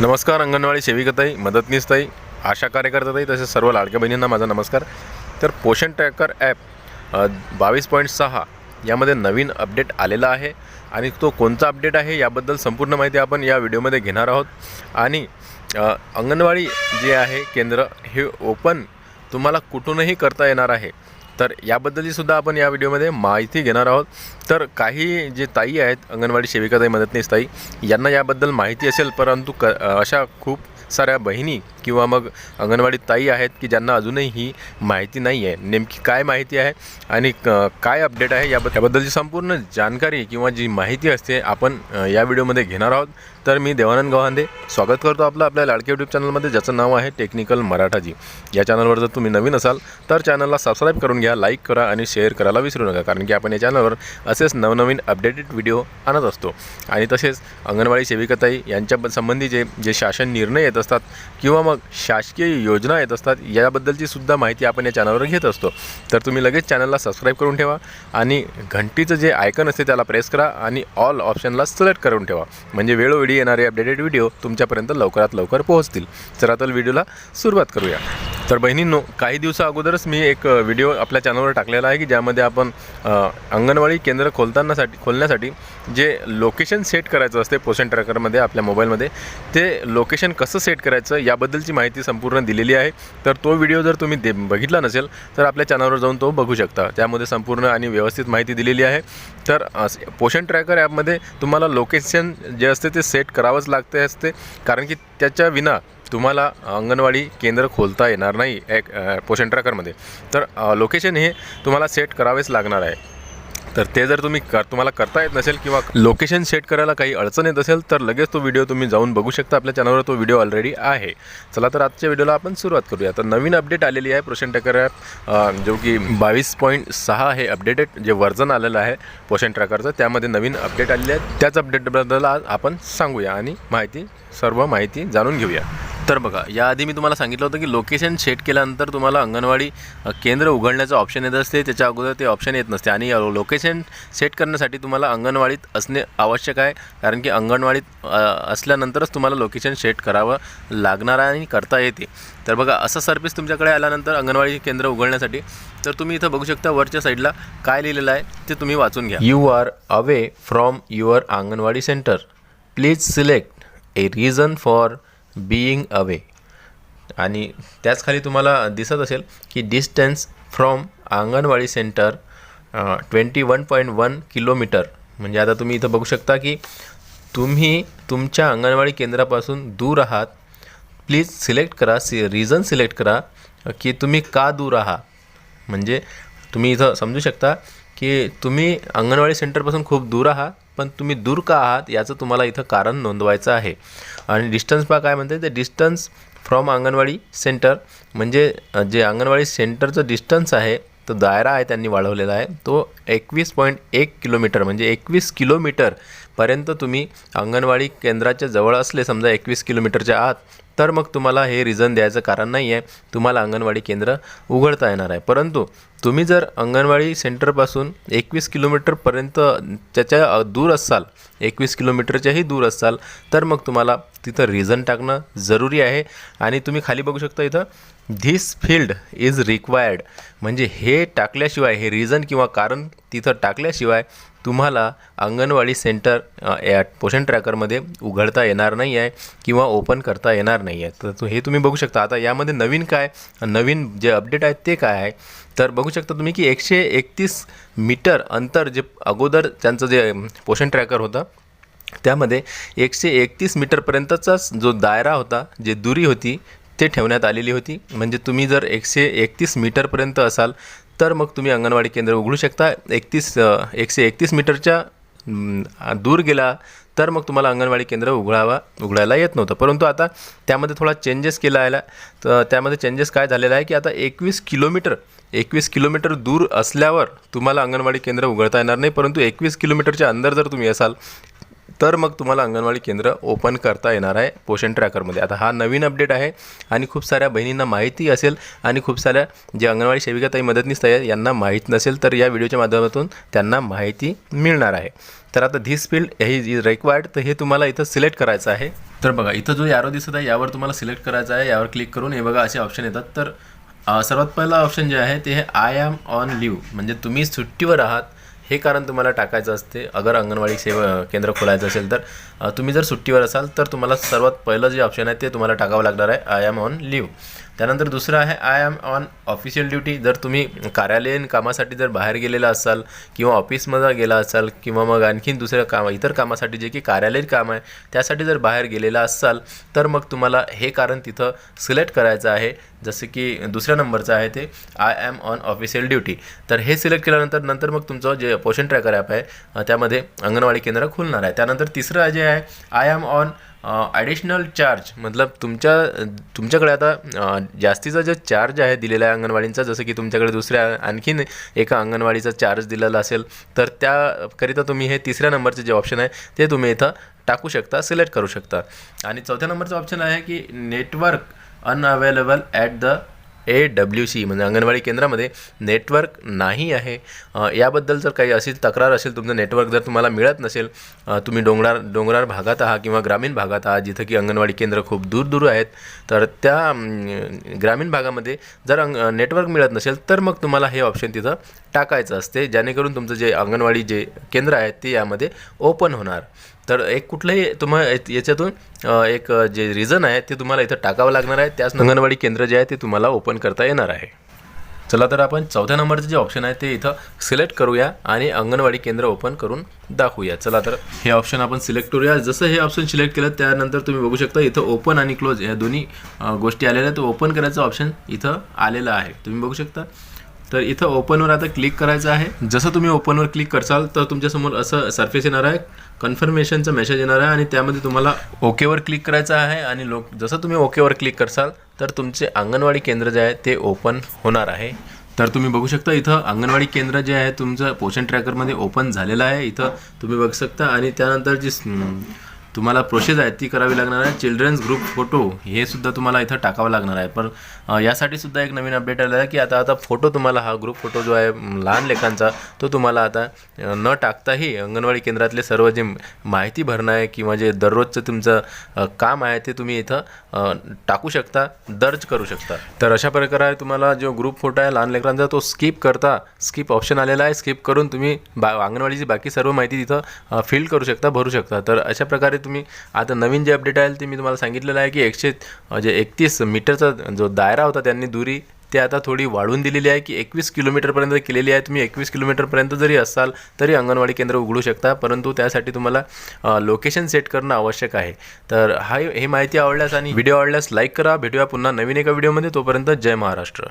नमस्कार अंगणवाडी सेविकताई मदतनीसताई आशा कार्यकर्ताताई तसेच सर्व लाडक्या बहिणींना माझा नमस्कार. तर पोषण ट्रॅकर ॲप बावीस पॉईंट सहा यामध्ये नवीन अपडेट आलेला आहे आणि तो कोणता अपडेट आहे याबद्दल संपूर्ण माहिती आपण या व्हिडिओमध्ये घेणार आहोत. आणि अंगणवाडी जे आहे केंद्र हे ओपन तुम्हाला कुठूनही करता येणार आहे. तर याबद्दलची सुद्धा आपण या व्हिडिओमध्ये माहिती घेणार आहोत. तर काही जे ताई आहेत अंगणवाडी सेविकाताई मदतनीस ताई यांना याबद्दल माहिती असेल परंतु क अशा खूप साऱ्या बहिणी किंवा मग अंगणवाडी ताई आहेत की ज्यांना अजूनही ही माहिती नाही आहे. नेमकी काय माहिती आहे आणि क- काय अपडेट आहे याबद्दल याबद्दलची संपूर्ण जानकारी किंवा जी माहिती असते आपण या व्हिडिओमध्ये घेणार आहोत. तर मी देवानंद गव्हांदे. स्वागत करतो आपलं आपल्या लाडके यूट्यूब चॅनलमध्ये ज्याचं नाव आहे टेक्निकल मराठाजी. या चॅनलवर जर तुम्ही नवीन असाल तर चॅनलला सबस्क्राईब करून घ्या लाईक करा आणि शेअर करायला विसरू नका. कारण की आपण या चॅनलवर असेच नवनवीन अपडेटेड व्हिडिओ आणत असतो. आणि तसेच अंगणवाडी सेविकाताई यांच्या संबंधी जे जे शासन निर्णय येत असतात किंवा मग शासकीय योजना येत असतात याबद्दलची सुद्धा माहिती आपण या चॅनलवर घेत असतो. तर तुम्ही लगेच चॅनलला सबस्क्राईब करून ठेवा आणि घंटीचं जे आयकन असते त्याला प्रेस करा आणि ऑल ऑप्शनला सिलेक्ट करून ठेवा. म्हणजे वेळोवेळी येणारे अपडेटेड व्हिडिओ तुमच्यापर्यंत लवकरात लवकर पोहोचतील. चला तर व्हिडिओला सुरुवात करूया. तर बहिणींनो काही दिवसा अगोदरच मी एक व्हिडिओ आपल्या चॅनलवर टाकलेला आहे की ज्यामध्ये आपण अंगणवाडी केंद्र खोलतानासाठी खोलण्यासाठी जे लोकेशन सेट करायचं असते पोषण ट्रॅकरमध्ये आपल्या मोबाईलमध्ये ते लोकेशन कसं सेट करायचं याबद्दलची माहिती संपूर्ण दिलेली आहे. तर तो व्हिडिओ जर तुम्ही दे बघितला नसेल तर आपल्या चॅनलवर जाऊन तो बघू शकता. त्यामध्ये संपूर्ण आणि व्यवस्थित माहिती दिलेली आहे. तर पोषण ट्रॅकर ॲपमध्ये तुम्हाला लोकेशन जे असते ते सेट करावंच लागते असते. कारण की त्याच्या विना तुम्हाला अंगणवाडी केंद्र खोलता येणार नाही एक पोषण ट्रॅकरमध्ये. तर लोकेशन हे तुम्हाला सेट करावेच लागणार आहे. तर ते जर तुम्ही कर तुम्हाला करता येत नसेल किंवा लोकेशन सेट करायला काही अडचण येत असेल तर लगेच तो व्हिडिओ तुम्ही जाऊन बघू शकता. आपल्या चॅनलवर तो व्हिडिओ ऑलरेडी आहे. चला तर आजच्या व्हिडिओला आपण सुरुवात करूया. तर नवीन अपडेट आलेली आहे पोषण ट्रॅकर ॲप जो की बावीस पॉईंट सहा हे अपडेटेड जे वर्जन आलेलं आहे पोषण ट्रॅकरचं त्यामध्ये नवीन अपडेट आलेले आहे. त्याच अपडेटबद्दल आज आपण सांगूया आणि माहिती सर्व माहिती जाणून घेऊया. तर बघा याआधी मी तुम्हाला सांगितलं होतं की लोकेशन सेट केल्यानंतर तुम्हाला अंगणवाडी केंद्र उघडण्याचं ऑप्शन येत असते. त्याच्या अगोदर ते ऑप्शन येत नसते. आणि लोकेशन सेट करण्यासाठी तुम्हाला अंगणवाडीत असणे आवश्यक आहे. कारण की अंगणवाडीत असल्यानंतरच तुम्हाला लोकेशन सेट करावं लागणार आहे आणि करता येते. तर बघा असं सर्विस तुमच्याकडे आल्यानंतर अंगणवाडी केंद्र उघडण्यासाठी तर तुम्ही इथं बघू शकता वरच्या साईडला काय लिहिलेलं आहे ते तुम्ही वाचून घ्या. You are away from your anganwadi centre please select a reason for being away आणि त्याच खाली तुम्हाला दिसत असेल की distance from anganwadi centre twenty one point one kilometre म्हणजे आता तुम्ही इथं बघू शकता की तुम्ही तुमच्या अंगणवाडी केंद्रापासून दूर आहात. प्लीज सिलेक्ट करा सि रिझन सिलेक्ट करा की तुम्ही का दूर आहात. म्हणजे तुम्ही इथं समजू शकता की तुम्ही अंगणवाडी सेंटरपासून खूप दूर आहात पण तुम्ही दूर का आहात याचं तुम्हाला इथं कारण नोंदवायचं आहे. आणि डिस्टन्स पहा काय म्हणते ते डिस्टन्स फ्रॉम अंगणवाडी सेंटर म्हणजे जे अंगणवाडी सेंटरचं डिस्टन्स आहे तो दायरा आहे त्यांनी वाढवलेला आहे. तो एकवीस पॉईंट एक किलोमीटर म्हणजे एकवीस किलोमीटरपर्यंत तुम्ही अंगणवाडी केंद्राच्या जवळ असले समजा एकवीस किलोमीटरच्या आत तर मग तुम्हाला हे रिझन द्यायचं कारण नाही आहे तुम्हाला अंगणवाडी केंद्र उघडता येणार आहे. परंतु तुम्ही जर अंगणवाडी सेंटरपासून एकवीस किलोमीटरपर्यंत त्याच्या दूर असाल एकवीस किलोमीटरच्याही दूर असाल तर मग तुम्हाला तिथं रिझन टाकणं जरुरी आहे. आणि तुम्ही खाली बघू शकता इथं धिस फील्ड इज रिक्वायर्ड म्हणजे हे टाकल्याशिवाय हे रिझन किंवा कारण तिथं टाकल्याशिवाय तुम्हाला अंगणवाडी सेंटर या पोषण ट्रॅकरमध्ये उघडता येणार नाही आहे किंवा ओपन करता येणार नाही आहे तर हे तुम्ही बघू शकता. आता यामध्ये नवीन काय नवीन जे अपडेट आहेत ते काय आहे? तर बघू शकता तुम्ही की एकशे एकतीस मीटर अंतर जे अगोदर त्यांचं जे पोषण ट्रॅकर होतं त्यामध्ये एकशे एकतीस मीटरपर्यंतचाच जो दायरा होता जे दुरी होती ते ठेवण्यात आलेली होती. म्हणजे तुम्ही जर एकशे एकतीस मीटरपर्यंत असाल तर मग तुम्ही अंगणवाडी केंद्र उघडू शकता. एकतीस एकशे एकतीस मीटरच्या दूर गेला तर मग तुम्हाला अंगणवाडी केंद्र उघडावा उघडायला येत नव्हतं. परंतु आता त्यामध्ये थोडा चेंजेस केला आहे तर त्यामध्ये चेंजेस काय झालेला आहे की आता एकवीस किलोमीटर एकवीस किलोमीटर दूर असल्यावर तुम्हाला अंगणवाडी केंद्र उघडता येणार नाही. परंतु एकवीस किलोमीटरच्या अंदर जर तुम्ही असाल तर मग तुम्हाला अंगणवाडी केंद्र ओपन करता येणार आहे पोषण ट्रॅकरमध्ये. आता हा नवीन अपडेट आहे आणि खूप साऱ्या बहिणींना माहिती असेल आणि खूप साऱ्या जे अंगणवाडी सेविकाताई मदतनीस ताई यांना माहीत नसेल तर या व्हिडिओच्या माध्यमातून त्यांना माहिती मिळणार आहे. तर आता धीस फील्ड ही रिक्वायर्ड तर हे तुम्हाला इथं सिलेक्ट करायचं आहे. तर बघा इथं जो यारो दिसत आहे यावर तुम्हाला सिलेक्ट करायचं आहे. यावर क्लिक करून हे बघा असे ऑप्शन येतात. तर सर्वात पहिला ऑप्शन जे आहे ते हे आय ॲम ऑन लिव्ह म्हणजे तुम्ही सुट्टीवर आहात. हे कारण तुम्हाला टाकायचं असते. अगर अंगणवाडी सेवा केंद्र खोलायचं असेल तर तुम्ही जर सुट्टीवर असाल तर तुम्हाला सर्वात पहिलं जे ऑप्शन आहे ते तुम्हाला टाकावं लागणार आहे. आय एम ऑन लिव्ह त्यानंतर दुसरं आहे I am on official duty जर तुम्ही कार्यालयीन कामासाठी जर बाहेर गेलेला असाल किंवा ऑफिसमध्ये गेला असाल किंवा मग आणखीन दुसऱ्या काम इतर कामासाठी जे की कार्यालयीन काम आहे त्यासाठी जर बाहेर गेलेला असाल तर मग तुम्हाला हे कारण तिथं सिलेक्ट करायचं आहे. जसं की दुसऱ्या नंबरचं आहे ते I am on official duty तर हे सिलेक्ट केल्यानंतर नंतर मग तुमचं जे पोषण ट्रॅकर ॲप आहे त्यामध्ये अंगणवाडी केंद्र खुलणार आहे. त्यानंतर तिसरं जे आहे I am on additional charge मतलब तुमच्या तुमच्याकडे आता जास्तीचा जो चार्ज आहे दिलेला आहे अंगणवाडींचा जसं की तुमच्याकडे दुसऱ्या आणखीन एका अंगणवाडीचा चार्ज दिलेला असेल तर त्याकरिता तुम्ही हे तिसऱ्या नंबरचे जे ऑप्शन आहे ते तुम्ही इथं टाकू शकता सिलेक्ट करू शकता. आणि चौथ्या नंबरचं ऑप्शन आहे की network unavailable at the A W C म्हणजे अंगणवाडी केंद्रामध्ये नेटवर्क नाही आहे. याबद्दल जर काही अशी तक्रार असेल तुमचं नेटवर्क जर तुम्हाला मिळत नसेल तुम्ही डोंगराळ डोंगराळ भागात आहात किंवा ग्रामीण भागात आहात जिथं की अंगणवाडी केंद्र खूप दूर दूर आहेत तर त्या ग्रामीण भागामध्ये जर अंग नेटवर्क मिळत नसेल तर मग तुम्हाला हे ऑप्शन तिथं टाकायचं असते जेणेकरून तुमचं जे अंगणवाडी जे केंद्र आहेत ते यामध्ये ओपन होणार. तर एक कुठलंही तुम्हाला याच्यातून एक जे रिझन आहे ते तुम्हाला इथं टाकावं लागणार आहे. त्याच अंगणवाडी केंद्र जे आहे ते तुम्हाला ओपन करता येणार आहे. चला तर आपण चौथ्या नंबरचं जे ऑप्शन आहे ते इथं सिलेक्ट करूया आणि अंगणवाडी केंद्र ओपन करून दाखवूया. चला तर हे ऑप्शन आपण सिलेक्ट करूया. जसं हे ऑप्शन सिलेक्ट केलं त्यानंतर तुम्ही बघू शकता इथं ओपन आणि क्लोज या दोन्ही गोष्टी आलेल्या आहेत. ओपन करायचं ऑप्शन इथं आलेलं आहे. तुम्ही बघू शकता. तर इथं ओपनवर आता क्लिक करायचं आहे. जसं तुम्ही ओपनवर क्लिक करसाल तर तुमच्यासमोर असं सर्फेस येणार आहे. कन्फर्मेशनचा मेसेज येणार आहे आणि त्यामध्ये तुम्हाला ओकेवर क्लिक करायचं आहे आणि लोक जसं तुम्ही ओकेवर क्लिक करसाल तर तुमचे अंगणवाडी केंद्र जे आहे ते ओपन होणार आहे. तर तुम्ही बघू शकता इथं अंगणवाडी केंद्र जे आहे तुमचं पोषण ट्रॅकरमध्ये ओपन झालेलं आहे. इथं तुम्ही बघू शकता आणि त्यानंतर जी तुम्हाला प्रोसेस आहे ती करावी लागणार आहे. चिल्ड्रन्स ग्रुप फोटो हे सुद्धा तुम्हाला इथं टाकावं लागणार आहे. पण यासाठी सुद्धा एक नवीन अपडेट आला आहे की आता आता फोटो तुम्हाला हा ग्रुप फोटो जो आहे लहान लेखांचा तो तुम्हाला आता न टाकताही अंगणवाडी केंद्रातले सर्व जे माहिती भरणं आहे किंवा जे दररोजचं तुमचं काम आहे ते तुम्ही इथं टाकू शकता दर्ज करू शकता. तर अशा प्रकारे तुम्हाला जो ग्रुप फोटो आहे लहान लेकरांचा तो स्किप करता स्किप ऑप्शन आलेला आहे. स्किप करून तुम्ही बा अंगणवाडीची बाकी सर्व माहिती तिथं फिल करू शकता भरू शकता. तर अशा प्रकारे तुम्ही. आता नवीन जे अपडेट आहे ते मी तुम्हाला सांगितलेलं आहे की एकशे जे एकतीस मीटरचा जो दायरा होता त्यांनी दुरी ते आता थोडी वाढवून दिलेली आहे की एकवीस किलोमीटरपर्यंत केलेली आहे. तुम्ही एकवीस किलोमीटरपर्यंत जरी असाल तरी अंगणवाडी केंद्र उघडू शकता. परंतु त्यासाठी तुम्हाला लोकेशन सेट करणं आवश्यक आहे. तर हा हे माहिती आवडल्यास आणि व्हिडिओ आवडल्यास लाईक करा. भेटूया पुन्हा नवीन एका व्हिडिओमध्ये तोपर्यंत जय महाराष्ट्र.